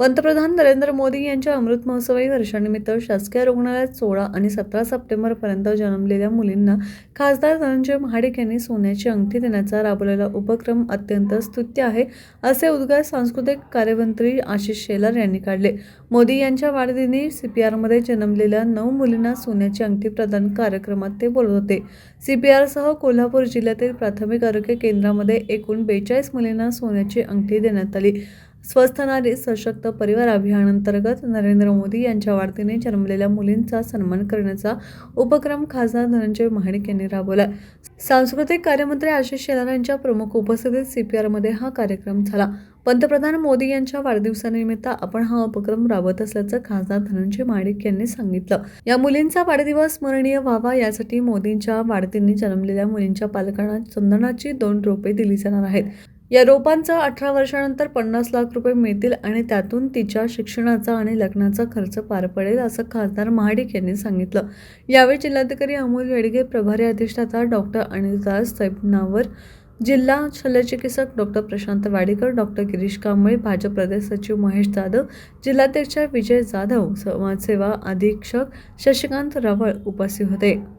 पंतप्रधान नरेंद्र मोदी यांच्या अमृत महोत्सवी वर्षानिमित्त शासकीय रुग्णालयात सोळा आणि सतरा सप्टेंबरपर्यंत जन्मलेल्या मुलींना खासदार धनंजय महाडिक यांनी सोन्याची अंगठी देण्याचा राबवलेला उपक्रम अत्यंत स्तुत्य आहे असे उद्गार सांस्कृतिक कार्यमंत्री आशिष शेलार यांनी काढले. मोदी यांच्या वाढदिनी सीपीआरमध्ये जन्मलेल्या नऊ मुलींना सोन्याची अंगठी प्रदान कार्यक्रमात ते बोलत होते. सीपीआरसह कोल्हापूर जिल्ह्यातील प्राथमिक आरोग्य केंद्रामध्ये एकूण बेचाळीस मुलींना सोन्याची अंगठी देण्यात आली. स्वस्थ नारी सशक्त परिवार अभियानांतर्गत नरेंद्र मोदी यांच्या वाढतीने जन्मलेल्या मुलींचा सन्मान करण्याचा उपक्रम खासदार धनंजय महाडिक यांनी राबवला सांस्कृतिक कार्यमंत्री आशिष शेलार यांच्या प्रमुख उपस्थितीत सीपीआरमध्ये हा कार्यक्रम झाला. पंतप्रधान मोदी यांच्या वाढदिवसानिमित्त आपण हा उपक्रम राबवत असल्याचं खासदार धनंजय माणिक यांनी सांगितलं. या मुलींचा वाढदिवस स्मरणीय व्हावा यासाठी मोदींच्या वाढतीने जन्मलेल्या मुलींच्या पालकांना चंदनाची दोन रोपे दिली जाणार आहेत. या रोपांचा अठरा वर्षानंतर पन्नास लाख रुपये मिळतील आणि त्यातून तिच्या शिक्षणाचा आणि लग्नाचा खर्च पार पडेल असं खासदार महाडिक यांनी सांगितलं. यावेळी जिल्हाधिकारी अमोल येडगे प्रभारी अधिष्ठाता डॉक्टर अनिलदास सैबनावर जिल्हा शल्यचिकित्सक डॉक्टर प्रशांत वाडेकर डॉक्टर गिरीश कांबळे भाजप प्रदेश सचिव महेश जाधव जिल्हाध्यक्ष विजय जाधव समाजसेवा अधीक्षक शशिकांत रवळ उपस्थित होते.